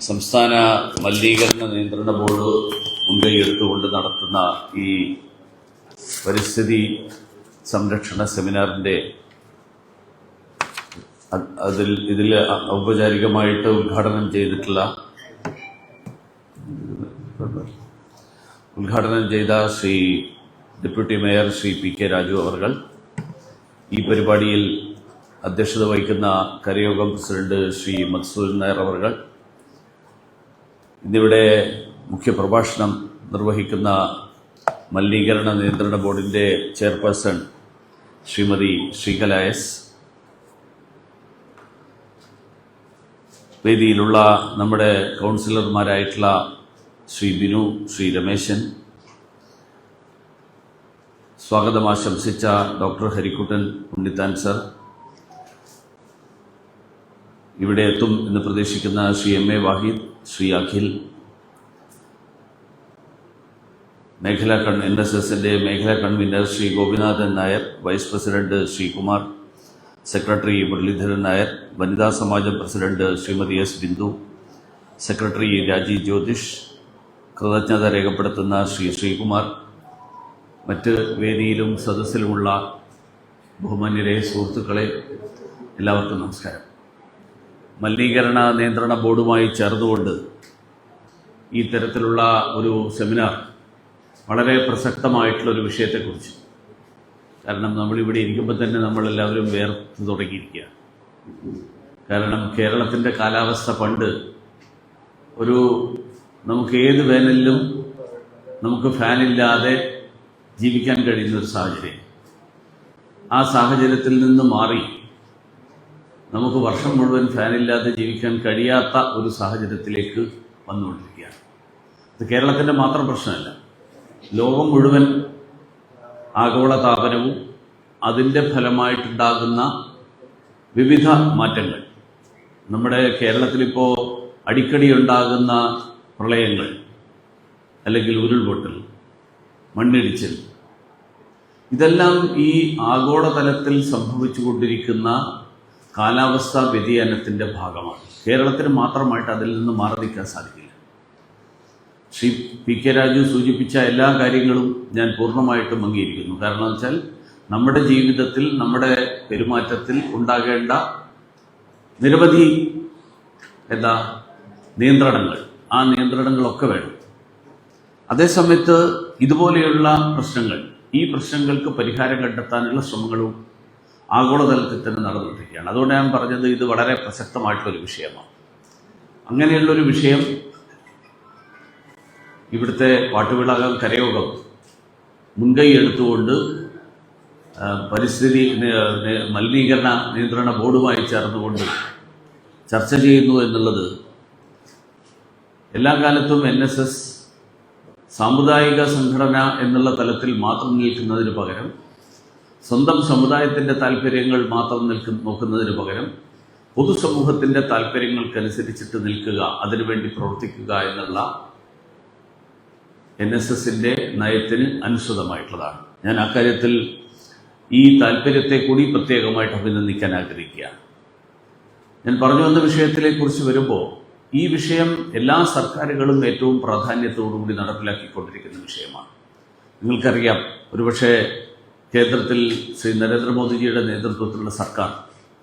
സംസ്ഥാന മലിനീകരണ നിയന്ത്രണ ബോർഡ് മുൻകൈ എടുത്തുകൊണ്ട് നടത്തുന്ന ഈ പരിസ്ഥിതി സംരക്ഷണ സെമിനാറിന്റെ അതിൽ ഇതിൽ ഔപചാരികമായിട്ട് ഉദ്ഘാടനം ചെയ്തിട്ടുള്ള ഉദ്ഘാടനം ചെയ്ത Shri deputy mayor Shri P K Raju അവർ ഈ പരിപാടിയിൽ അധ്യക്ഷത വഹിക്കുന്ന കരയോഗം പ്രസിഡന്റ് ശ്രീ മക്സൂൽ നായർ അവർ ഇന്നിവിടെ മുഖ്യപ്രഭാഷണം നിർവഹിക്കുന്ന മലിനീകരണ നിയന്ത്രണ ബോർഡിന്റെ ചെയർപേഴ്സൺ ശ്രീമതി ശ്രീകല എസ്. വേദിയിലുള്ള നമ്മുടെ കൗൺസിലർമാരായിട്ടുള്ള ശ്രീ ബിനു ശ്രീ രമേശൻ. സ്വാഗതം ആശംസിച്ച ഡോക്ടർ ഹരിക്കുട്ടൻ ഉണ്ണിത്താൻ സർ. ഇവിടെ എത്തും എന്ന് പ്രതീക്ഷിക്കുന്ന ശ്രീ എം എ വാഹിദ്. ശ്രീ അഖിൽ മേഖലാ കൺ എൻ എസ് എസിന്റെ മേഖലാ convener Shri Gopinathan Nair vice president Sreekumar secretary Muraleedharan Nair വനിതാ സമാജം president Shrimati S Bindu secretary Raji Jyothish കൃതജ്ഞത രേഖപ്പെടുത്തുന്ന ശ്രീ ശ്രീകുമാർ മറ്റ് വേദിയിലും സദസ്സിലുമുള്ള ബഹുമാന്യരെ സുഹൃത്തുക്കളെ എല്ലാവർക്കും നമസ്കാരം. മലിനീകരണ നിയന്ത്രണ ബോർഡുമായി ചേർന്നുകൊണ്ട് ഈ തരത്തിലുള്ള ഒരു സെമിനാർ വളരെ പ്രസക്തമായിട്ടുള്ളൊരു വിഷയത്തെക്കുറിച്ച്. കാരണം നമ്മളിവിടെ ഇരിക്കുമ്പോൾ തന്നെ നമ്മളെല്ലാവരും വേർത്ത് തുടങ്ങിയിരിക്കുക. കാരണം കേരളത്തിന്റെ കാലാവസ്ഥ പണ്ട് ഒരു നമുക്ക് ഏത് വേനലിലും നമുക്ക് ഫാനില്ലാതെ ജീവിക്കാൻ കഴിയുന്ന ഒരു സാഹചര്യം. ആ സാഹചര്യത്തിൽ നിന്ന് മാറി നമുക്ക് വർഷം മുഴുവൻ ഫാനില്ലാതെ ജീവിക്കാൻ കഴിയാത്ത ഒരു സാഹചര്യത്തിലേക്ക് വന്നുകൊണ്ടിരിക്കുകയാണ്. ഇത് കേരളത്തിന്റെ മാത്രം പ്രശ്നമല്ല. ലോകം മുഴുവൻ ആഗോള താപനവും അതിന്റെ ഫലമായിട്ടുണ്ടാകുന്ന വിവിധ മാറ്റങ്ങൾ നമ്മുടെ കേരളത്തിലിപ്പോൾ അടിക്കടി ഉണ്ടാകുന്ന പ്രളയങ്ങൾ അല്ലെങ്കിൽ ഉരുൾപൊട്ടൽ മണ്ണിടിച്ചിൽ ഇതെല്ലാം ഈ ആഗോളതലത്തിൽ സംഭവിച്ചുകൊണ്ടിരിക്കുന്ന കാലാവസ്ഥാ വ്യതിയാനത്തിന്റെ ഭാഗമാണ്. കേരളത്തിന് മാത്രമായിട്ട് അതിൽ നിന്ന് മാറി നിൽക്കാൻ സാധിക്കില്ല. ശ്രീ പി കെ രാജു സൂചിപ്പിച്ച എല്ലാ കാര്യങ്ങളും ഞാൻ പൂർണമായിട്ടും അംഗീകരിക്കുന്നു. കാരണം വെച്ചാൽ നമ്മുടെ ജീവിതത്തിൽ നമ്മുടെ പെരുമാറ്റത്തിൽ ഉണ്ടാകേണ്ട നിരവധി എന്താ നിയന്ത്രണങ്ങൾ. ആ നിയന്ത്രണങ്ങളൊക്കെ വേണം. അതേസമയത്ത് ഇതുപോലെയുള്ള പ്രശ്നങ്ങൾ ഈ പ്രശ്നങ്ങൾക്ക് പരിഹാരം കണ്ടെത്താനുള്ള ശ്രമങ്ങളും ആഗോളതലത്തിൽ തന്നെ നടന്നുകൊണ്ടിരിക്കുകയാണ്. അതുകൊണ്ട് ഞാൻ പറഞ്ഞത് ഇത് വളരെ പ്രസക്തമായിട്ടുള്ളൊരു വിഷയമാണ്. അങ്ങനെയുള്ളൊരു വിഷയം ഇവിടുത്തെ പാട്ടുവിളകം കരയോഗം മുൻകൈ എടുത്തുകൊണ്ട് പരിസ്ഥിതി മലിനീകരണ നിയന്ത്രണ ബോർഡുമായി ചേർന്നുകൊണ്ട് ചർച്ച ചെയ്യുന്നു എന്നുള്ളത് എല്ലാ കാലത്തും എൻ എസ് എസ് സാമുദായിക സംഘടന എന്നുള്ള തലത്തിൽ മാത്രം നിൽക്കുന്നതിന് പകരം സ്വന്തം സമുദായത്തിന്റെ താല്പര്യങ്ങൾ മാത്രം നിൽക്കുന്ന നോക്കുന്നതിന് പകരം പൊതുസമൂഹത്തിന്റെ താല്പര്യങ്ങൾക്കനുസരിച്ചിട്ട് നിൽക്കുക അതിനുവേണ്ടി പ്രവർത്തിക്കുക എന്നുള്ള എൻ എസ് എസിന്റെ നയത്തിന് അനുസൃതമായിട്ടുള്ളതാണ്. ഞാൻ അക്കാര്യത്തിൽ ഈ താല്പര്യത്തെ കൂടി പ്രത്യേകമായിട്ട് അഭിനന്ദിക്കാൻ ആഗ്രഹിക്കുകയാണ്. ഞാൻ പറഞ്ഞു വന്ന വിഷയത്തിലെ കുറിച്ച് വരുമ്പോൾ ഈ വിഷയം എല്ലാ സർക്കാരുകളും ഏറ്റവും പ്രാധാന്യത്തോടുകൂടി നടപ്പിലാക്കിക്കൊണ്ടിരിക്കുന്ന വിഷയമാണ്. നിങ്ങൾക്കറിയാം ഒരുപക്ഷെ കേന്ദ്രത്തിൽ ശ്രീ നരേന്ദ്രമോദിജിയുടെ നേതൃത്വത്തിലുള്ള സർക്കാർ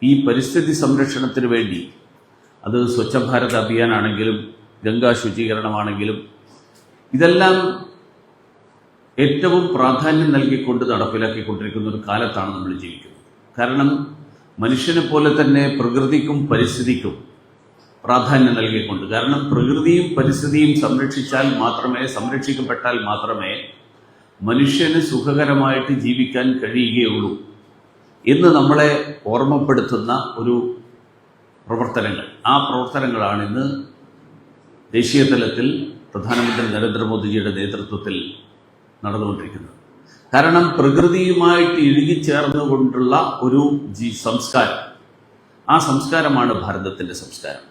ഈ പരിസ്ഥിതി സംരക്ഷണത്തിന് വേണ്ടി അത് സ്വച്ഛ ഭാരത് അഭിയാനാണെങ്കിലും ഗംഗാ ശുചീകരണമാണെങ്കിലും ഇതെല്ലാം ഏറ്റവും പ്രാധാന്യം നൽകിക്കൊണ്ട് നടപ്പിലാക്കിക്കൊണ്ടിരിക്കുന്ന ഒരു കാലത്താണ് നമ്മൾ ജീവിക്കുന്നത്. കാരണം മനുഷ്യനെ പോലെ തന്നെ പ്രകൃതിക്കും പരിസ്ഥിതിക്കും പ്രാധാന്യം നൽകിക്കൊണ്ട് കാരണം പ്രകൃതിയും പരിസ്ഥിതിയും സംരക്ഷിച്ചാൽ മാത്രമേ സംരക്ഷിക്കപ്പെട്ടാൽ മാത്രമേ മനുഷ്യന് സുഖകരമായിട്ട് ജീവിക്കാൻ കഴിയുകയുള്ളൂ എന്ന് നമ്മളെ ഓർമ്മപ്പെടുത്തുന്ന ഒരു പ്രവർത്തനങ്ങൾ. ആ പ്രവർത്തനങ്ങളാണ് ഇന്ന് ദേശീയ തലത്തിൽ പ്രധാനമന്ത്രി നരേന്ദ്രമോദിജിയുടെ നേതൃത്വത്തിൽ നടന്നുകൊണ്ടിരിക്കുന്നത്. കാരണം പ്രകൃതിയുമായിട്ട് ഇഴുകിച്ചേർന്നുകൊണ്ടുള്ള ഒരു ജീ സംസ്കാരം. ആ സംസ്കാരമാണ് ഭാരതത്തിന്റെ സംസ്കാരം.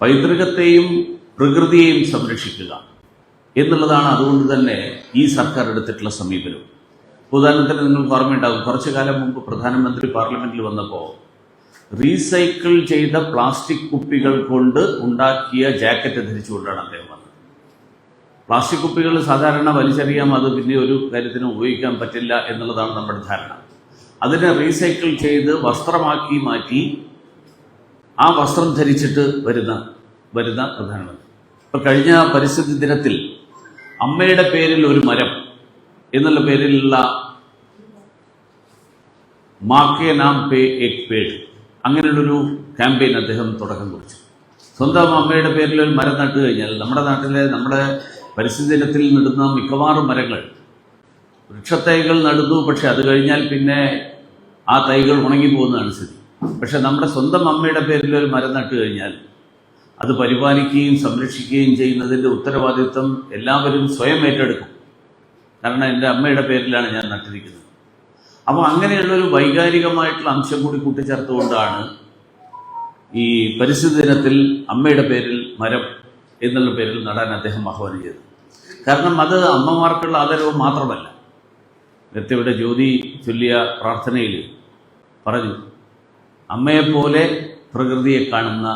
പൈതൃകത്തെയും പ്രകൃതിയെയും സംരക്ഷിക്കുക. എന്നുള്ളതാണ് അതുകൊണ്ട് തന്നെ ഈ സർക്കാർ എടുത്തിട്ടുള്ള സമീപനം. ഉദാഹരണത്തിന് നിങ്ങൾക്ക് ഓർമ്മയുണ്ടാകും കുറച്ചു കാലം മുമ്പ് പ്രധാനമന്ത്രി പാർലമെന്റിൽ വന്നപ്പോൾ റീസൈക്കിൾ ചെയ്ത പ്ലാസ്റ്റിക് കുപ്പികൾ കൊണ്ട് ഉണ്ടാക്കിയ ജാക്കറ്റ് ധരിച്ചുകൊണ്ടാണ് അദ്ദേഹം വന്നത്. പ്ലാസ്റ്റിക് കുപ്പികൾ സാധാരണ വലിച്ചെറിയാം അത് പിന്നെ ഒരു കാര്യത്തിനും ഉപയോഗിക്കാൻ പറ്റില്ല എന്നുള്ളതാണ് നമ്മുടെ ധാരണ. അതിനെ റീസൈക്കിൾ ചെയ്ത് വസ്ത്രമാക്കി മാറ്റി ആ വസ്ത്രം ധരിച്ചിട്ട് വരുന്ന വരുന്ന പ്രധാനമന്ത്രി. ഇപ്പൊ കഴിഞ്ഞ പരിസ്ഥിതി ദിനത്തിൽ അമ്മയുടെ പേരിൽ ഒരു മരം എന്നുള്ള പേരിലുള്ള മാക്കേ നാം പേ എക് പേഡ് അങ്ങനെയുള്ളൊരു ക്യാമ്പയിൻ അദ്ദേഹം തുടക്കം കുറിച്ചു. സ്വന്തം അമ്മയുടെ പേരിൽ ഒരു മരം നട്ടു കഴിഞ്ഞാൽ നമ്മുടെ നാട്ടിലെ നമ്മുടെ പരിസ്ഥിതി ദിനത്തിൽ നടുന്ന മിക്കവാറും മരങ്ങൾ വൃക്ഷത്തൈകൾ നടുന്നു പക്ഷെ അത് കഴിഞ്ഞാൽ പിന്നെ ആ തൈകൾ ഉണങ്ങി പോകുന്നതാണ് സ്ഥിതി. പക്ഷെ നമ്മുടെ സ്വന്തം അമ്മയുടെ പേരിൽ ഒരു മരം നട്ടു കഴിഞ്ഞാൽ അത് പരിപാലിക്കുകയും സംരക്ഷിക്കുകയും ചെയ്യുന്നതിന്റെ ഉത്തരവാദിത്വം എല്ലാവരും സ്വയം ഏറ്റെടുക്കും. കാരണം എന്റെ അമ്മയുടെ പേരിലാണ് ഞാൻ നട്ടിരിക്കുന്നത്. അപ്പോൾ അങ്ങനെയുള്ള ഒരു വൈകാരികമായിട്ടുള്ള അംശം കൂടി കൂട്ടിച്ചേർത്തുകൊണ്ടാണ് ഈ പരിസ്ഥിതി ദിനത്തിൽ അമ്മയുടെ പേരിൽ മരം എന്നുള്ള പേരിൽ നടാൻ അദ്ദേഹം ആഹ്വാനം ചെയ്തു കാരണം അത് അമ്മമാർക്കുള്ള ആദരവ് മാത്രമല്ല. നേരത്തെ ജ്യോതി ചൊല്ലിയ പ്രാർത്ഥനയിൽ പറഞ്ഞു അമ്മയെപ്പോലെ പ്രകൃതിയെ കാണുന്ന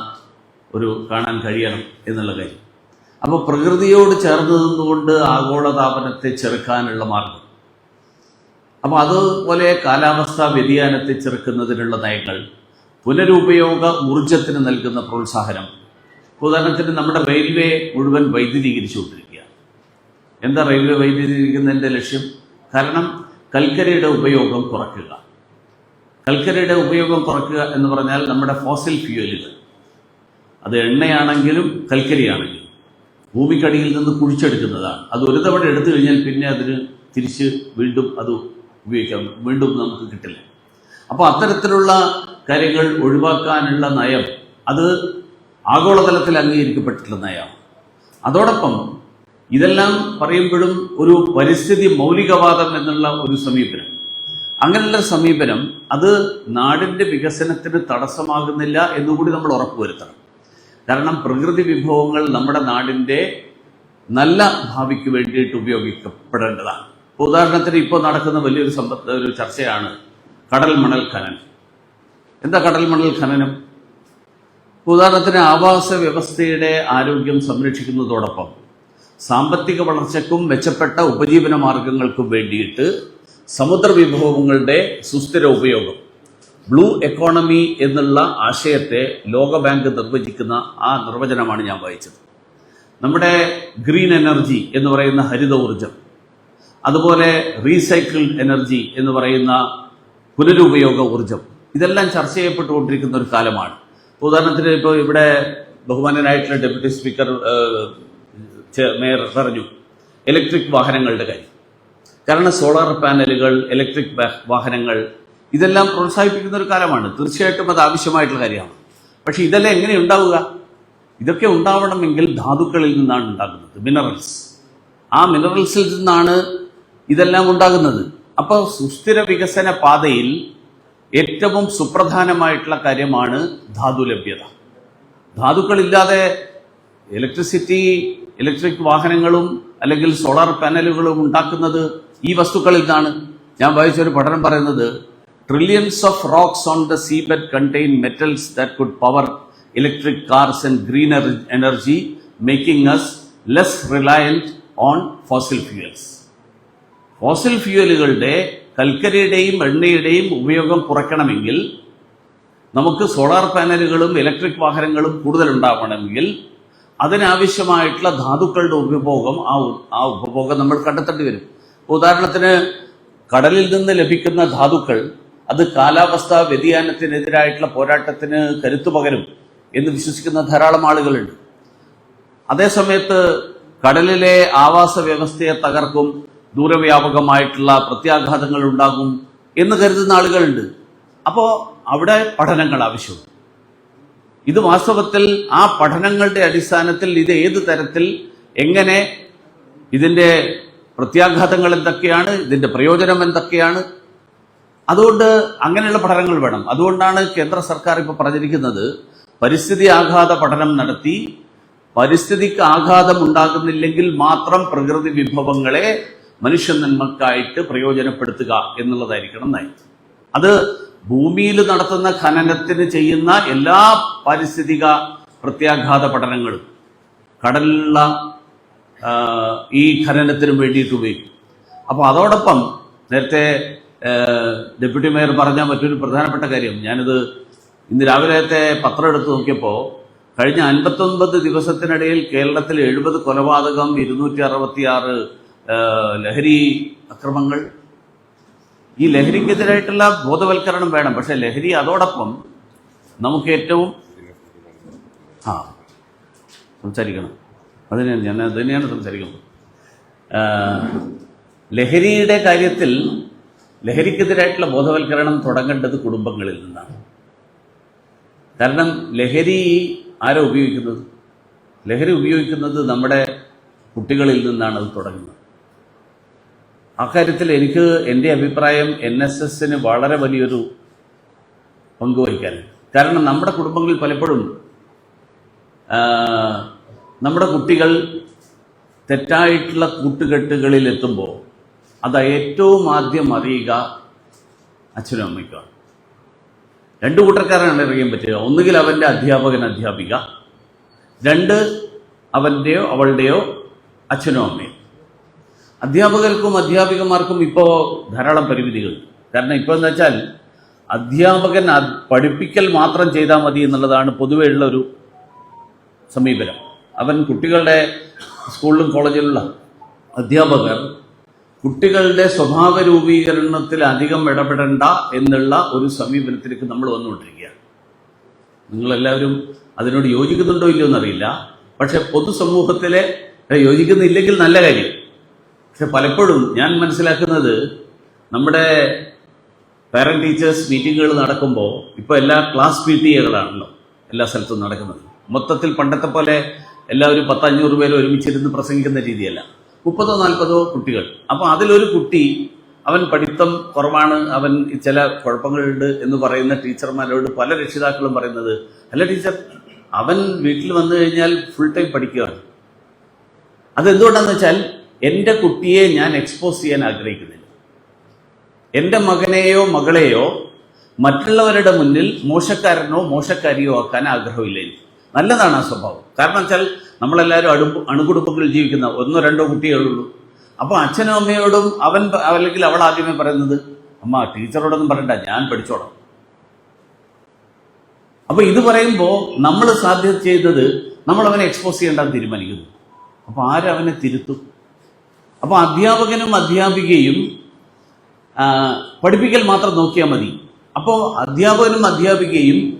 ഒരു കാണാൻ കഴിയണം എന്നുള്ള കാര്യം. അപ്പോൾ പ്രകൃതിയോട് ചേർന്ന് നിന്നുകൊണ്ട് ആഗോളതാപനത്തെ ചെറുക്കാനുള്ള മാർഗം. അപ്പോൾ അതുപോലെ കാലാവസ്ഥാ വ്യതിയാനത്തെ ചെറുക്കുന്നതിനുള്ള നയങ്ങൾ പുനരുപയോഗ ഊർജത്തിന് നൽകുന്ന പ്രോത്സാഹനം. ഉദാഹരണത്തിന് നമ്മുടെ റെയിൽവേ മുഴുവൻ വൈദ്യുതീകരിച്ചുകൊണ്ടിരിക്കുക എന്താ റെയിൽവേ വൈദ്യുതീകരിക്കുന്നതിന്റെ ലക്ഷ്യം? കാരണം കൽക്കരയുടെ ഉപയോഗം കുറയ്ക്കുക. കൽക്കരയുടെ ഉപയോഗം കുറയ്ക്കുക എന്ന് പറഞ്ഞാൽ നമ്മുടെ ഫോസിൽ ഫ്യൂവലുകൾ. അത് എണ്ണയാണെങ്കിലും കൽക്കരിയാണെങ്കിലും. ഭൂമിക്കടിയിൽ നിന്ന് കുഴിച്ചെടുക്കുന്നതാണ്. അത് ഒരു തവണ എടുത്തു കഴിഞ്ഞാൽ പിന്നെ അതിന് തിരിച്ച് വീണ്ടും അത് ഉപയോഗിക്കാം. വീണ്ടും നമുക്ക് കിട്ടില്ല. അപ്പോൾ അത്തരത്തിലുള്ള കാര്യങ്ങൾ ഒഴിവാക്കാനുള്ള നയം അത് ആഗോളതലത്തിൽ അംഗീകരിക്കപ്പെട്ടിട്ടുള്ള നയമാണ്. അതോടൊപ്പം ഇതെല്ലാം പറയുമ്പോഴും ഒരു പരിസ്ഥിതി മൗലികവാദം എന്നുള്ള ഒരു സമീപനം. അങ്ങനെയുള്ള സമീപനം അത് നാടിന്റെ വികസനത്തിന് തടസ്സമാകുന്നില്ല എന്നുകൂടി നമ്മൾ ഉറപ്പുവരുത്തണം. കാരണം പ്രകൃതി വിഭവങ്ങൾ നമ്മുടെ നാടിന്റെ നല്ല ഭാവിക്ക് വേണ്ടിയിട്ട് ഉപയോഗിക്കപ്പെടേണ്ടതാണ്. ഉദാഹരണത്തിന് ഇപ്പോൾ നടക്കുന്ന വലിയൊരു സമ്പത്ത് ഒരു ചർച്ചയാണ് കടൽ മണൽ ഖനനം. എന്താ കടൽ മണൽ ഖനനം? ഉദാഹരണത്തിന് ആവാസ വ്യവസ്ഥയുടെ ആരോഗ്യം സംരക്ഷിക്കുന്നതോടൊപ്പം സാമ്പത്തിക വളർച്ചയ്ക്കും മെച്ചപ്പെട്ട ഉപജീവന മാർഗങ്ങൾക്കും വേണ്ടിയിട്ട് സമുദ്ര വിഭവങ്ങളുടെ സുസ്ഥിര ഉപയോഗം ബ്ലൂ എക്കോണമി എന്നുള്ള ആശയത്തെ ലോകബാങ്ക് നിർവചിക്കുന്ന ആ നിർവചനമാണ് ഞാൻ വായിച്ചത്. നമ്മുടെ ഗ്രീൻ എനർജി എന്ന് പറയുന്ന ഹരിത ഊർജം അതുപോലെ റീസൈക്കിൾഡ് എനർജി എന്ന് പറയുന്ന പുനരുപയോഗ ഊർജം ഇതെല്ലാം ചർച്ച ചെയ്യപ്പെട്ടുകൊണ്ടിരിക്കുന്ന ഒരു കാലമാണ്. ഉദാഹരണത്തിന് ഇപ്പോൾ ഇവിടെ ബഹുമാനനായിട്ടുള്ള ഡെപ്യൂട്ടി സ്പീക്കർ മേയർ പറഞ്ഞു ഇലക്ട്രിക് വാഹനങ്ങളുടെ കാര്യം. കാരണം സോളാർ പാനലുകൾ ഇലക്ട്രിക് വാഹനങ്ങൾ ഇതെല്ലാം പ്രോത്സാഹിപ്പിക്കുന്ന ഒരു കാലമാണ്. തീർച്ചയായിട്ടും അത് ആവശ്യമായിട്ടുള്ള കാര്യമാണ്. പക്ഷെ ഇതെല്ലാം എങ്ങനെ ഉണ്ടാവുക? ഇതൊക്കെ ഉണ്ടാവണമെങ്കിൽ ധാതുക്കളിൽ നിന്നാണ് ഉണ്ടാകുന്നത് മിനറൽസ് ആ മിനറൽസിൽ നിന്നാണ് ഇതെല്ലാം ഉണ്ടാകുന്നത്. അപ്പോൾ സുസ്ഥിര വികസന പാതയിൽ ഏറ്റവും സുപ്രധാനമായിട്ടുള്ള കാര്യമാണ് ധാതു ലഭ്യത. ധാതുക്കളില്ലാതെ ഇലക്ട്രിസിറ്റി ഇലക്ട്രിക് വാഹനങ്ങളും അല്ലെങ്കിൽ സോളാർ പാനലുകളും ഉണ്ടാക്കുന്നത് ഈ വസ്തുക്കളിൽ നിന്നാണ്. ഞാൻ വായിച്ചൊരു പഠനം പറയുന്നത് trillions of rocks on the seabed contain metals that could power electric cars and green energy making us less reliant on fossil fuels fossil ഫ്യൂവലുകളുടെ കൽക്കരിയുടെയും എണ്ണയുടെയും ഉപയോഗം കുറയ്ക്കണമെങ്കിൽ നമുക്ക് സോളാർ പാനലുകളും ഇലക്ട്രിക് വാഹനങ്ങളും കൂടുതൽ ഉണ്ടാവണമെങ്കിൽ അതിനാവശ്യമായിട്ടുള്ള ധാതുക്കളുടെ ഉപഭോഗം ആ ആ ഉപഭോഗം നമ്മൾ കണ്ടെത്തേണ്ടി വരും. ഉദാഹരണത്തിന് കടലിൽ നിന്ന് ലഭിക്കുന്ന ധാതുക്കൾ അത് കാലാവസ്ഥാ വ്യതിയാനത്തിനെതിരായിട്ടുള്ള പോരാട്ടത്തിന് കരുത്തു പകരും എന്ന് വിശ്വസിക്കുന്ന ധാരാളം ആളുകളുണ്ട്. അതേസമയത്ത് കടലിലെ ആവാസ വ്യവസ്ഥയെ തകർക്കും ദൂരവ്യാപകമായിട്ടുള്ള പ്രത്യാഘാതങ്ങൾ ഉണ്ടാകും എന്ന് കരുതുന്ന ആളുകളുണ്ട്. അപ്പോൾ അവിടെ പഠനങ്ങൾ ആവശ്യമുണ്ട്. ഇത് വാസ്തവത്തിൽ ആ പഠനങ്ങളുടെ അടിസ്ഥാനത്തിൽ ഇത് ഏത് തരത്തിൽ എങ്ങനെ ഇതിന്റെ പ്രത്യാഘാതങ്ങൾ എന്തൊക്കെയാണ് ഇതിന്റെ പ്രയോജനം എന്തൊക്കെയാണ് അതുകൊണ്ട് അങ്ങനെയുള്ള പഠനങ്ങൾ വേണം. അതുകൊണ്ടാണ് കേന്ദ്ര സർക്കാർ ഇപ്പോൾ പറഞ്ഞിരിക്കുന്നത് പരിസ്ഥിതി ആഘാത പഠനം നടത്തി പരിസ്ഥിതിക്ക് ആഘാതം ഉണ്ടാകുന്നില്ലെങ്കിൽ മാത്രം പ്രകൃതി വിഭവങ്ങളെ മനുഷ്യ നന്മക്കായിട്ട് പ്രയോജനപ്പെടുത്തുക എന്നുള്ളതായിരിക്കണം നയം. അത് ഭൂമിയിൽ നടത്തുന്ന ഖനനത്തിന് ചെയ്യുന്ന എല്ലാ പാരിസ്ഥിതിക പ്രത്യാഘാത പഠനങ്ങളും കടലിലുള്ള ഈ ഖനനത്തിനും വേണ്ടിയിട്ട് ഉപയോഗിക്കും. അപ്പോൾ അതോടൊപ്പം നേരത്തെ ഡെപ്യൂട്ടി മേയർ പറഞ്ഞ മറ്റൊരു പ്രധാനപ്പെട്ട കാര്യം. ഞാനിത് ഇന്ന് രാവിലത്തെ പത്രം എടുത്ത് നോക്കിയപ്പോൾ കഴിഞ്ഞ അൻപത്തൊൻപത് ദിവസത്തിനിടയിൽ കേരളത്തിൽ എഴുപത് കൊലപാതകം ഇരുന്നൂറ്റി അറുപത്തിയാറ് ലഹരി അക്രമങ്ങൾ. ഈ ലഹരിക്കെതിരായിട്ടുള്ള ബോധവൽക്കരണം വേണം. പക്ഷെ ലഹരി അതോടൊപ്പം നമുക്ക് ഏറ്റവും ആ സംസാരിക്കണം. അതിനെ ഞാൻ അതിനെയാണ് സംസാരിക്കുന്നത്. ലഹരിയുടെ കാര്യത്തിൽ ലഹരിക്കെതിരായിട്ടുള്ള ബോധവൽക്കരണം തുടങ്ങേണ്ടത് കുടുംബങ്ങളിൽ നിന്നാണ്. കാരണം ലഹരി ആരോ ഉപയോഗിക്കുന്നത്? ലഹരി ഉപയോഗിക്കുന്നത് നമ്മുടെ കുട്ടികളിൽ നിന്നാണ് അത് തുടങ്ങുന്നത്. അക്കാര്യത്തിൽ എനിക്ക് എന്റെ അഭിപ്രായം എൻ എസ് എസിന് വളരെ വലിയൊരു പങ്ക് വഹിക്കാൻ കാരണം നമ്മുടെ കുടുംബങ്ങളിൽ പലപ്പോഴും നമ്മുടെ കുട്ടികൾ തെറ്റായിട്ടുള്ള കൂട്ടുകെട്ടുകളിൽ എത്തുമ്പോൾ അത് ഏറ്റവും ആദ്യം അറിയുക അച്ഛനും അമ്മയ്ക്കാണ് രണ്ടു കൂട്ടർക്കാരാണ് അറിയാൻ പറ്റുക ഒന്നുകിൽ അവന്റെ അധ്യാപകൻ അധ്യാപിക രണ്ട് അവന്റെയോ അവളുടെയോ അച്ഛനോ അമ്മയോ. അധ്യാപകർക്കും അധ്യാപികമാർക്കും ഇപ്പോൾ ധാരാളം പരിമിതികൾ. കാരണം ഇപ്പോൾ എന്ന് വെച്ചാൽ അധ്യാപകൻ പഠിപ്പിക്കൽ മാത്രം ചെയ്താൽ മതി എന്നുള്ളതാണ് പൊതുവെ ഉള്ള ഒരു സമീപനം. അവൻ കുട്ടികളുടെ സ്കൂളിലും കോളേജിലുള്ള അധ്യാപകർ കുട്ടികളുടെ സ്വഭാവ രൂപീകരണത്തിൽ അധികം ഇടപെടണ്ട എന്നുള്ള ഒരു സമീപനത്തിലേക്ക് നമ്മൾ വന്നുകൊണ്ടിരിക്കുകയാണ്. നിങ്ങളെല്ലാവരും അതിനോട് യോജിക്കുന്നുണ്ടോ ഇല്ലയോ എന്നറിയില്ല. പക്ഷെ പൊതുസമൂഹത്തിലെ യോജിക്കുന്നില്ലെങ്കിൽ നല്ല കാര്യം. പക്ഷെ പലപ്പോഴും ഞാൻ മനസ്സിലാക്കുന്നത് നമ്മുടെ പാരന്റ് ടീച്ചേഴ്സ് മീറ്റിങ്ങുകൾ നടക്കുമ്പോൾ ഇപ്പോൾ എല്ലാ ക്ലാസ് പി ടി എകളാണല്ലോ എല്ലാ സ്ഥലത്തും നടക്കുന്നത്. മൊത്തത്തിൽ പണ്ടത്തെ പോലെ എല്ലാവരും പത്തഞ്ഞൂറ് പേര് ഒരുമിച്ചിരുന്ന് പ്രസംഗിക്കുന്ന രീതിയല്ല. മുപ്പതോ നാൽപ്പതോ കുട്ടികൾ. അപ്പോൾ അതിലൊരു കുട്ടി അവൻ പഠിത്തം കുറവാണ് അവൻ ചില കുഴപ്പങ്ങളുണ്ട് എന്ന് പറയുന്ന ടീച്ചർമാരോട് പല രക്ഷിതാക്കളും പറയുന്നത് അല്ല ടീച്ചർ അവൻ വീട്ടിൽ വന്നു കഴിഞ്ഞാൽ ഫുൾ ടൈം പഠിക്കുകയാണ് അതെന്തുകൊണ്ടാന്ന് വെച്ചാൽ എന്റെ കുട്ടിയെ ഞാൻ എക്സ്പോസ് ചെയ്യാൻ ആഗ്രഹിക്കുന്നില്ല. എന്റെ മകനെയോ മകളെയോ മറ്റുള്ളവരുടെ മുന്നിൽ മോശക്കാരനോ മോശക്കാരിയോ ആക്കാൻ ആഗ്രഹമില്ല എനിക്ക്. നല്ലതാണ് ആ സ്വഭാവം. കാരണം വെച്ചാൽ നമ്മളെല്ലാവരും അടു അണുകുടുംബങ്ങളിൽ ജീവിക്കുന്ന ഒന്നോ രണ്ടോ കുട്ടികളുള്ളൂ. അപ്പോൾ അച്ഛനും അമ്മയോടും അവൻ അല്ലെങ്കിൽ അവൾ ആദ്യമേ പറയുന്നത് അമ്മ ടീച്ചറോടൊന്നും പറയണ്ട ഞാൻ പഠിച്ചോളാം. അപ്പൊ ഇത് പറയുമ്പോൾ നമ്മൾ സാധ്യത ചെയ്തത് നമ്മൾ അവനെ എക്സ്പോസ് ചെയ്യേണ്ടെന്ന് തീരുമാനിക്കുന്നു. അപ്പൊ ആരവനെ തിരുത്തും? അപ്പൊ അധ്യാപകനും അധ്യാപികയും പഠിപ്പിക്കൽ മാത്രം നോക്കിയാൽ മതി. അപ്പോൾ അധ്യാപകനും അധ്യാപികയും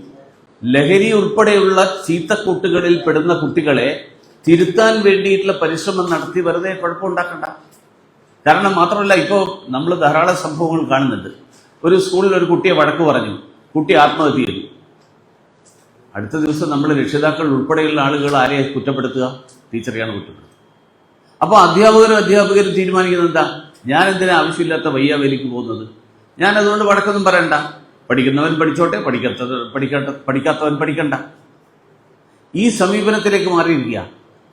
ലഹരി ഉൾപ്പെടെയുള്ള ചീത്തക്കൂട്ടുകളിൽ പെടുന്ന കുട്ടികളെ തിരുത്താൻ വേണ്ടിയിട്ടുള്ള പരിശ്രമം നടത്തി വെറുതെ കുഴപ്പമുണ്ടാക്കണ്ട. കാരണം മാത്രമല്ല ഇപ്പോൾ നമ്മൾ ധാരാളം സംഭവങ്ങൾ കാണുന്നുണ്ട്. ഒരു സ്കൂളിൽ ഒരു കുട്ടിയെ വഴക്ക് പറഞ്ഞു. കുട്ടി ആത്മഹത്യ ചെയ്തു. അടുത്ത ദിവസം നമ്മൾ രക്ഷിതാക്കൾ ഉൾപ്പെടെയുള്ള ആളുകൾ ആരെയെ കുറ്റപ്പെടുത്തുക? ടീച്ചറെയാണ് കുറ്റപ്പെടുത്തുക. അപ്പോൾ അധ്യാപകരും അധ്യാപകരും തീരുമാനിക്കുന്നത് എന്താ? ഞാൻ എന്തിനാ ആവശ്യമില്ലാത്ത വയ്യാവേലിക്ക് പോകുന്നത്? ഞാൻ അതുകൊണ്ട് വടക്കൊന്നും പറയണ്ട. പഠിക്കുന്നവൻ പഠിച്ചോട്ടെ പഠിക്കാത്ത പഠിക്കാത്തവൻ പഠിക്കണ്ട. ഈ സമീപനത്തിലേക്ക് മാറിയിരിക്കുക.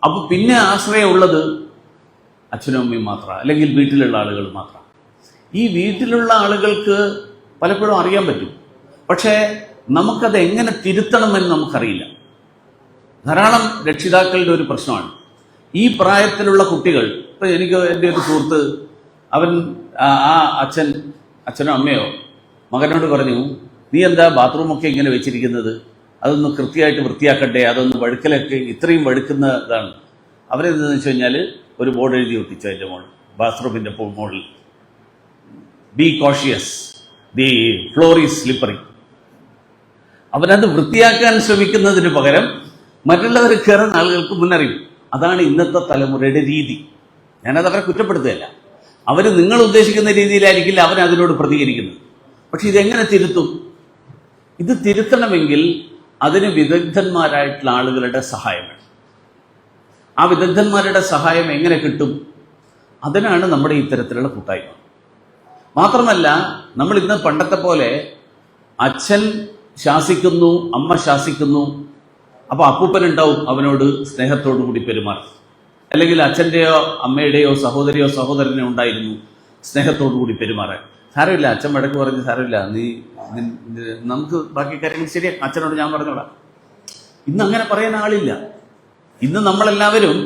അപ്പോൾ പിന്നെ ആശ്രയമുള്ളത് അച്ഛനും അമ്മയും മാത്രം അല്ലെങ്കിൽ വീട്ടിലുള്ള ആളുകൾ മാത്രം ഈ വീട്ടിലുള്ള ആളുകൾക്ക് പലപ്പോഴും അറിയാൻ പറ്റും. പക്ഷേ നമുക്കത് എങ്ങനെ തിരുത്തണമെന്ന് നമുക്കറിയില്ല. ധാരാളം രക്ഷിതാക്കളുടെ ഒരു പ്രശ്നമാണ്. ഈ പ്രായത്തിലുള്ള കുട്ടികൾ ഇപ്പൊ എനിക്ക് എന്റെ ഒരു സുഹൃത്ത് അവൻ ആ അച്ഛൻ അച്ഛനോ അമ്മയോ മകനോട് പറഞ്ഞു നീ എന്താ ബാത്റൂമൊക്കെ ഇങ്ങനെ വെച്ചിരിക്കുന്നത്? അതൊന്ന് കൃത്യമായിട്ട് വൃത്തിയാക്കട്ടെ അതൊന്ന് വഴുക്കലൊക്കെ ഇത്രയും വഴുക്കുന്നതാണ്. അവരെന്താണെന്ന് വെച്ച് കഴിഞ്ഞാൽ ഒരു ബോർഡ് എഴുതി ഒട്ടിച്ചു അതിന്റെ മുകളിൽ ബാത്റൂമിന്റെ മുകളിൽ be cautious the floor is slippery അവരത് വൃത്തിയാക്കാൻ ശ്രമിക്കുന്നതിന് പകരം മറ്റുള്ളവർ കയറുന്ന ആളുകൾക്ക് മുന്നറിയും. അതാണ് ഇന്നത്തെ തലമുറയുടെ രീതി. ഞാനത് അവരെ കുറ്റപ്പെടുത്തുകയല്ല. അവർ നിങ്ങൾ ഉദ്ദേശിക്കുന്ന രീതിയിലായിരിക്കില്ല അവൻ അതിനോട് പ്രതികരിക്കുന്നത്. പക്ഷെ ഇതെങ്ങനെ തിരുത്തും? ഇത് തിരുത്തണമെങ്കിൽ അതിന് വിദഗ്ധന്മാരായിട്ടുള്ള ആളുകളുടെ സഹായം വേണം. ആ വിദഗ്ധന്മാരുടെ സഹായം എങ്ങനെ കിട്ടും? അതിനാണ് നമ്മുടെ ഇത്തരത്തിലുള്ള കൂട്ടായ്മ. മാത്രമല്ല നമ്മൾ ഇന്ന് പണ്ടത്തെ പോലെ അച്ഛൻ ശാസിക്കുന്നു അമ്മ ശാസിക്കുന്നു അപ്പൊ അപ്പൂപ്പനുണ്ടാവും അവനോട് സ്നേഹത്തോടു കൂടി പെരുമാറും. അല്ലെങ്കിൽ അച്ഛന്റെയോ അമ്മയുടെയോ സഹോദരിയോ സഹോദരനോ ഉണ്ടായിരുന്നു സ്നേഹത്തോടു കൂടി പെരുമാറാൻ. സാരമില്ല അച്ഛൻ വഴക്ക് പറഞ്ഞ് സാരമില്ല. നീ നമുക്ക് ബാക്കി കാര്യങ്ങൾ ശരിയാ. അച്ഛനോട് ഞാൻ പറഞ്ഞോളാം. ഇന്ന് അങ്ങനെ പറയാൻ ആളില്ല. ഇന്ന് നമ്മളെല്ലാവരും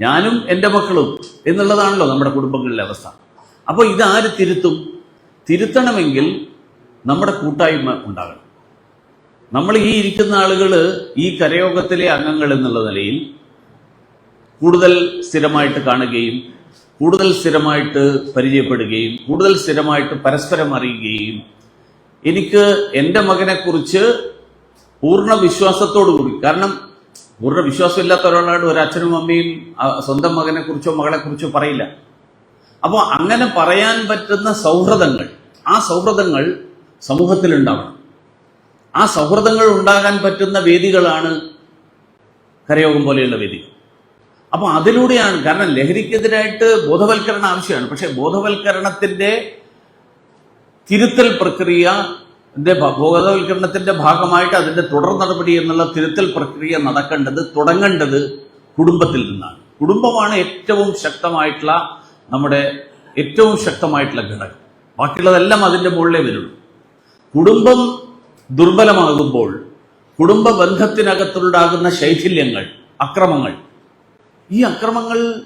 ഞാനും എന്റെ മക്കളും എന്നുള്ളതാണല്ലോ നമ്മുടെ കുടുംബങ്ങളിലെ അവസ്ഥ. അപ്പോൾ ഇതാര് തിരുത്തും? തിരുത്തണമെങ്കിൽ നമ്മുടെ കൂട്ടായ്മ ഉണ്ടാകണം. നമ്മൾ ഈ ഇരിക്കുന്ന ആളുകൾ ഈ കരയോഗത്തിലെ അംഗങ്ങൾ എന്നുള്ള നിലയിൽ കൂടുതൽ സ്ഥിരമായിട്ട് കാണുകയും കൂടുതൽ സ്ഥിരമായിട്ട് പരിചയപ്പെടുകയും കൂടുതൽ സ്ഥിരമായിട്ട് പരസ്പരം അറിയുകയും എനിക്ക് എന്റെ മകനെക്കുറിച്ച് പൂർണ വിശ്വാസത്തോടു കൂടി കാരണം പൂർണ വിശ്വാസമില്ലാത്ത ഒരാളാണ് ഒരു അച്ഛനും അമ്മയും സ്വന്തം മകനെക്കുറിച്ചോ മകളെക്കുറിച്ചോ പറയില്ല. അപ്പോൾ അങ്ങനെ പറയാൻ പറ്റുന്ന സൗഹൃദങ്ങൾ ആ സൗഹൃദങ്ങൾ സമൂഹത്തിൽ ഉണ്ടാവണം ആ സൗഹൃദങ്ങൾ ഉണ്ടാകാൻ പറ്റുന്ന വേദികളാണ് കരയോഗം പോലെയുള്ള വേദികൾ. അപ്പോൾ അതിലൂടെയാണ് കാരണം ലഹരിക്കെതിരായിട്ട് ബോധവൽക്കരണം ആവശ്യമാണ്. പക്ഷേ ബോധവൽക്കരണത്തിന്റെ തിരുത്തൽ പ്രക്രിയ ബോധവൽക്കരണത്തിന്റെ ഭാഗമായിട്ട് അതിന്റെ തുടർ നടപടി എന്നുള്ള തിരുത്തൽ പ്രക്രിയ നടക്കേണ്ടത് തുടങ്ങേണ്ടത് കുടുംബത്തിൽ നിന്നാണ്. കുടുംബമാണ് ഏറ്റവും ശക്തമായിട്ടുള്ള നമ്മുടെ ഏറ്റവും ശക്തമായിട്ടുള്ള ഘടകം. ബാക്കിയുള്ളതെല്ലാം അതിന്റെ മുകളിലേ വരുള്ളൂ. കുടുംബം ദുർബലമാകുമ്പോൾ കുടുംബ ബന്ധത്തിനകത്തുണ്ടാകുന്ന ശൈഥില്യങ്ങൾ അക്രമങ്ങൾ ഈ അക്രമങ്ങൾ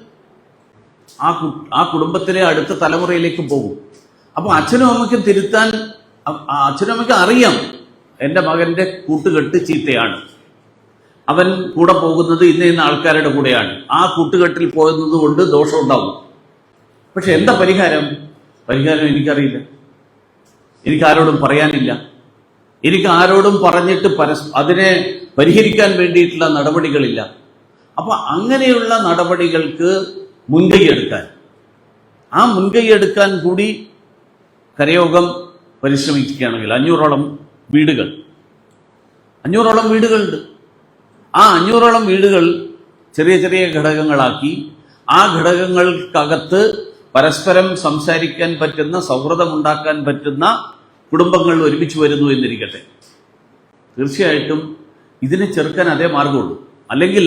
ആ ആ കുടുംബത്തിലെ അടുത്ത തലമുറയിലേക്ക് പോകും. അപ്പോൾ അച്ഛനും അമ്മയ്ക്കും തിരുത്താൻ അച്ഛനും അമ്മയ്ക്കും അറിയാം എന്റെ മകന്റെ കൂട്ടുകെട്ട് ചീത്തയാണ്. അവൻ കൂടെ പോകുന്നത് ഇന്ന ഇന്ന ആൾക്കാരുടെ കൂടെയാണ്. ആ കൂട്ടുകെട്ടിൽ പോകുന്നത് കൊണ്ട് ദോഷം ഉണ്ടാവും. പക്ഷെ എന്താ പരിഹാരം? പരിഹാരം എനിക്കറിയില്ല. എനിക്ക് ആരോടും പറയാനില്ല. എനിക്ക് ആരോടും പറഞ്ഞിട്ട് പരസ് അതിനെ പരിഹരിക്കാൻ വേണ്ടിയിട്ടുള്ള നടപടികളില്ല. അപ്പൊ അങ്ങനെയുള്ള നടപടികൾക്ക് മുൻകൈ എടുക്കാൻ ആ മുൻകൈ എടുക്കാൻ കൂടി കരയോഗം പരിശ്രമിക്കുകയാണെങ്കിൽ അഞ്ഞൂറോളം വീടുകൾ. അഞ്ഞൂറോളം വീടുകളുണ്ട്. ആ അഞ്ഞൂറോളം വീടുകൾ ചെറിയ ചെറിയ ഘടകങ്ങളാക്കി ആ ഘടകങ്ങൾക്കകത്ത് പരസ്പരം സംസാരിക്കാൻ പറ്റുന്ന സൗഹൃദമുണ്ടാക്കാൻ പറ്റുന്ന കുടുംബങ്ങൾ ഒരുമിച്ച് വരുന്നു എന്നിരിക്കട്ടെ. തീർച്ചയായിട്ടും ഇതിനെ ചെറുക്കാൻ അതേ മാർഗമുള്ളൂ. അല്ലെങ്കിൽ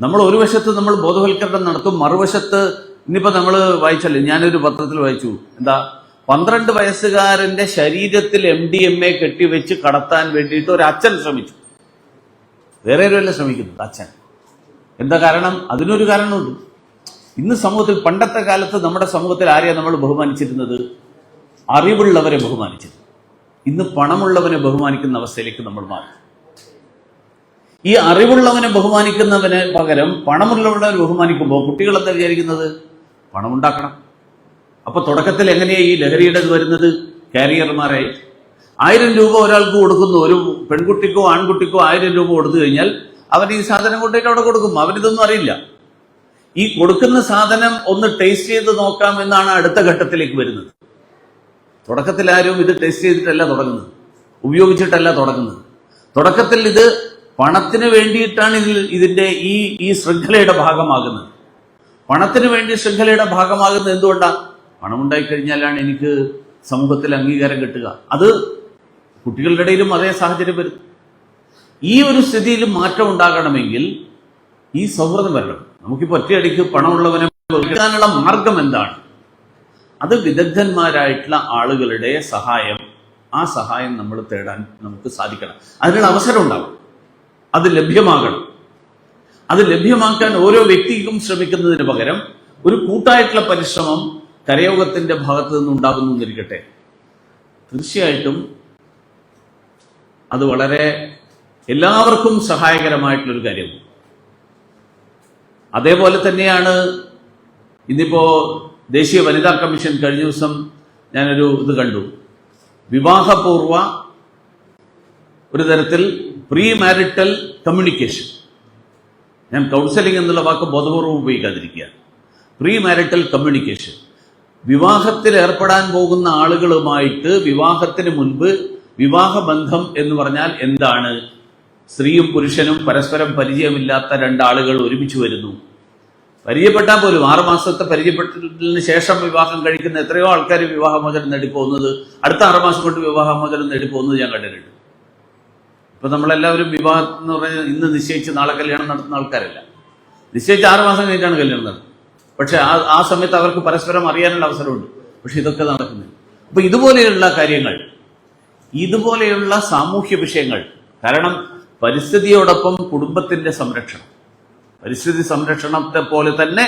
നമ്മൾ ഒരു വശത്ത് നമ്മൾ ബോധവൽക്കരണം നടത്തും മറുവശത്ത് ഇനിയിപ്പോൾ നമ്മൾ വായിച്ചല്ലേ? ഞാനൊരു പത്രത്തിൽ വായിച്ചു. എന്താ? പന്ത്രണ്ട് വയസ്സുകാരന്റെ ശരീരത്തിൽ എം ഡി എം എ കെട്ടിവെച്ച് കടത്താൻ വേണ്ടിയിട്ട് ഒരു അച്ഛൻ ശ്രമിച്ചു. വേറെ ആരുമല്ല ശ്രമിക്കുന്നത് അച്ഛൻ. എന്താ കാരണം? അതിനൊരു കാരണമുണ്ട്. ഇന്ന് സമൂഹത്തിൽ പണ്ടത്തെ കാലത്ത് നമ്മുടെ സമൂഹത്തിൽ ആരെയാണ് നമ്മൾ ബഹുമാനിച്ചിരുന്നത്? അറിവുള്ളവരെ ബഹുമാനിച്ചിരുന്നു ഇന്ന് പണമുള്ളവനെ ബഹുമാനിക്കുന്ന അവസ്ഥയിലേക്ക് നമ്മൾ മാറി. ഈ അറിവുള്ളവനെ ബഹുമാനിക്കുന്നവന് പകരം പണമുള്ളവനെ ബഹുമാനിക്കുമ്പോൾ കുട്ടികൾ എന്താ വിചാരിക്കുന്നത്? പണമുണ്ടാക്കണം. അപ്പോൾ തുടക്കത്തിൽ എങ്ങനെയാ ഈ ലഹരിയുടെ വരുന്നത്? കാരിയർമാരെ ആയിരം രൂപ ഒരാൾക്ക് കൊടുക്കുന്നു. ഒരു പെൺകുട്ടിക്കോ ആൺകുട്ടിക്കോ ആയിരം രൂപ കൊടുത്തു കഴിഞ്ഞാൽ അവൻ ഈ സാധനം കൊണ്ടിട്ട് അവിടെ കൊടുക്കും. അവനിതൊന്നും അറിയില്ല. ഈ കൊടുക്കുന്ന സാധനം ഒന്ന് ടേസ്റ്റ് ചെയ്ത് നോക്കാം എന്നാണ് അടുത്ത ഘട്ടത്തിലേക്ക് വരുന്നത്. തുടക്കത്തിൽ ആരും ഇത് ടെസ്റ്റ് ചെയ്തിട്ടല്ല തുടങ്ങുന്നത്. ഉപയോഗിച്ചിട്ടല്ല തുടങ്ങുന്നത്. തുടക്കത്തിൽ ഇത് പണത്തിന് വേണ്ടിയിട്ടാണ് ഇതിൽ ഇതിന്റെ ഈ ഈ ശൃംഖലയുടെ ഭാഗമാകുന്നത്. പണത്തിന് വേണ്ടി ശൃംഖലയുടെ ഭാഗമാകുന്നത് എന്തുകൊണ്ടാണ് പണം ഉണ്ടായിക്കഴിഞ്ഞാലാണ് എനിക്ക് സമൂഹത്തിൽ അംഗീകാരം കിട്ടുക. അത് കുട്ടികളുടെ ഇടയിലും അതേ സാഹചര്യം വരും. ഈ ഒരു സ്ഥിതിയിൽ മാറ്റം ഉണ്ടാകണമെങ്കിൽ ഈ സൗഹൃദം വരണം. നമുക്കിപ്പോൾ ഒറ്റയടിക്ക് പണമുള്ളവനെ വെറുക്കാനുള്ള മാർഗം എന്താണ്? അത് വിദഗ്ധന്മാരായിട്ടുള്ള ആളുകളുടെ സഹായം ആ സഹായം നമ്മൾ തേടാൻ നമുക്ക് സാധിക്കണം. അതിനുള്ള അവസരം ഉണ്ടാവും. അത് ലഭ്യമാകണം. അത് ലഭ്യമാക്കാൻ ഓരോ വ്യക്തിക്കും ശ്രമിക്കുന്നതിന് പകരം ഒരു കൂട്ടായിട്ടുള്ള പരിശ്രമം കരയോഗത്തിന്റെ ഭാഗത്ത് നിന്നുണ്ടാകുന്നു എന്നിരിക്കട്ടെ. തീർച്ചയായിട്ടും അത് വളരെ എല്ലാവർക്കും സഹായകരമായിട്ടുള്ളൊരു കാര്യമാണ്. അതേപോലെ തന്നെയാണ് ഇന്നിപ്പോ ദേശീയ വനിതാ കമ്മീഷൻ കഴിഞ്ഞ ദിവസം ഞാനൊരു ഇത് കണ്ടു. വിവാഹപൂർവ ഒരു തരത്തിൽ പ്രീ മാരിറ്റൽ കമ്മ്യൂണിക്കേഷൻ ഞാൻ കൗൺസിലിംഗ് എന്നുള്ള വാക്ക് ബോധപൂർവം ഉപയോഗിക്കാതിരിക്കുക. പ്രീ മാരിറ്റൽ കമ്മ്യൂണിക്കേഷൻ വിവാഹത്തിൽ ഏർപ്പെടാൻ പോകുന്ന ആളുകളുമായിട്ട് വിവാഹത്തിന് മുൻപ് വിവാഹബന്ധം എന്ന് പറഞ്ഞാൽ എന്താണ്? സ്ത്രീയും പുരുഷനും പരസ്പരം പരിചയമില്ലാത്ത രണ്ടാളുകൾ ഒരുമിച്ച് വരുന്നു. പരിചയപ്പെട്ടാൽ പോലും ആറുമാസത്തെ പരിചയപ്പെട്ടതിന് ശേഷം വിവാഹം കഴിക്കുന്ന എത്രയോ ആൾക്കാർ വിവാഹമോചനം നേടിപ്പോകുന്നത് അടുത്ത ആറുമാസം കൊണ്ട് വിവാഹമോചനം നേടിപ്പോകുന്നത് ഞാൻ കണ്ടിട്ടുണ്ട്. ഇപ്പൊ നമ്മളെല്ലാവരും വിവാഹം എന്ന് പറഞ്ഞാൽ ഇന്ന് നിശ്ചയിച്ച് നാളെ കല്യാണം നടത്തുന്ന ആൾക്കാരല്ല. നിശ്ചയിച്ച് ആറ് മാസം കഴിഞ്ഞിട്ടാണ് കല്യാണം നടത്തുന്നത് പക്ഷേ ആ ആ സമയത്ത് അവർക്ക് പരസ്പരം അറിയാനുള്ള അവസരമുണ്ട്. പക്ഷെ ഇതൊക്കെ നടക്കുന്നില്ല. അപ്പൊ ഇതുപോലെയുള്ള കാര്യങ്ങൾ ഇതുപോലെയുള്ള സാമൂഹ്യ വിഷയങ്ങൾ കാരണം പരിസ്ഥിതിയോടൊപ്പം കുടുംബത്തിന്റെ സംരക്ഷണം. പരിസ്ഥിതി സംരക്ഷണത്തെ പോലെ തന്നെ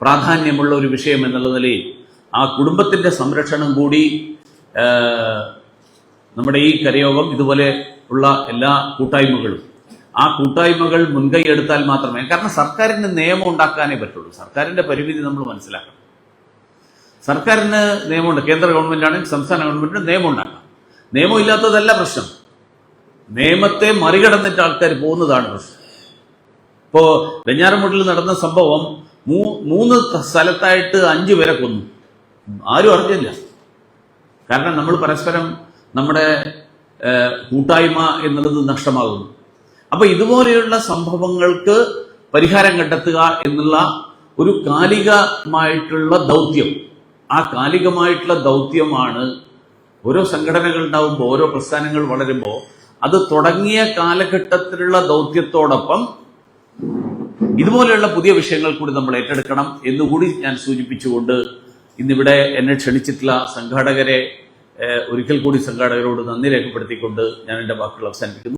പ്രാധാന്യമുള്ള ഒരു വിഷയം എന്നുള്ള നിലയിൽ ആ കുടുംബത്തിന്റെ സംരക്ഷണം കൂടി നമ്മുടെ ഈ കരയോഗം ഇതുപോലെ ഉള്ള എല്ലാ കൂട്ടായ്മകളും. ആ കൂട്ടായ്മകൾ മുൻകൈ എടുത്താൽ മാത്രമേ കാരണം സർക്കാരിന്റെ നിയമം ഉണ്ടാക്കാനേ പറ്റുള്ളൂ. സർക്കാരിന്റെ പരിമിതി നമ്മൾ മനസ്സിലാക്കണം. സർക്കാരിന് നിയമമുണ്ട്. കേന്ദ്ര ഗവൺമെന്റ് ആണെങ്കിൽ സംസ്ഥാന ഗവൺമെന്റിന് നിയമം ഉണ്ടാക്കാം. നിയമം ഇല്ലാത്തതല്ല പ്രശ്നം. നിയമത്തെ മറികടന്നിട്ട് ആൾക്കാർ പോകുന്നതാണ് പ്രശ്നം. ഇപ്പോ വെഞ്ഞാറമൂട്ടിൽ നടന്ന സംഭവം മൂ- മൂന്ന് സ്ഥലത്തായിട്ട് അഞ്ചു പേരെ കൊന്നു. ആരും അറിഞ്ഞില്ല. കാരണം നമ്മൾ പരസ്പരം നമ്മുടെ കൂട്ടായ്മ എന്നുള്ളത് നഷ്ടമാകുന്നു. അപ്പോൾ ഇതുപോലെയുള്ള സംഭവങ്ങൾക്ക് പരിഹാരം കണ്ടെത്തുക എന്നുള്ള ഒരു കാലികമായിട്ടുള്ള ദൗത്യം. ആ കാലികമായിട്ടുള്ള ദൗത്യമാണ് ഓരോ സംഘടനകൾ ഉണ്ടാവുമ്പോൾ ഓരോ പ്രസ്ഥാനങ്ങൾ വളരുമ്പോൾ അത് തുടങ്ങിയ കാലഘട്ടത്തിലുള്ള ദൗത്യത്തോടൊപ്പം ഇതുപോലെയുള്ള പുതിയ വിഷയങ്ങൾ കൂടി നമ്മൾ ഏറ്റെടുക്കണം എന്നുകൂടി ഞാൻ സൂചിപ്പിച്ചുകൊണ്ട് ഇന്നിവിടെ എന്നെ ക്ഷണിച്ചിട്ടുള്ള സംഘാടകരെ ഒരിക്കൽ കൂടി സംഘാടകരോട് നന്ദി രേഖപ്പെടുത്തിക്കൊണ്ട് ഞാൻ എന്റെ വാക്കുകൾ അവസാനിപ്പിക്കുന്നു.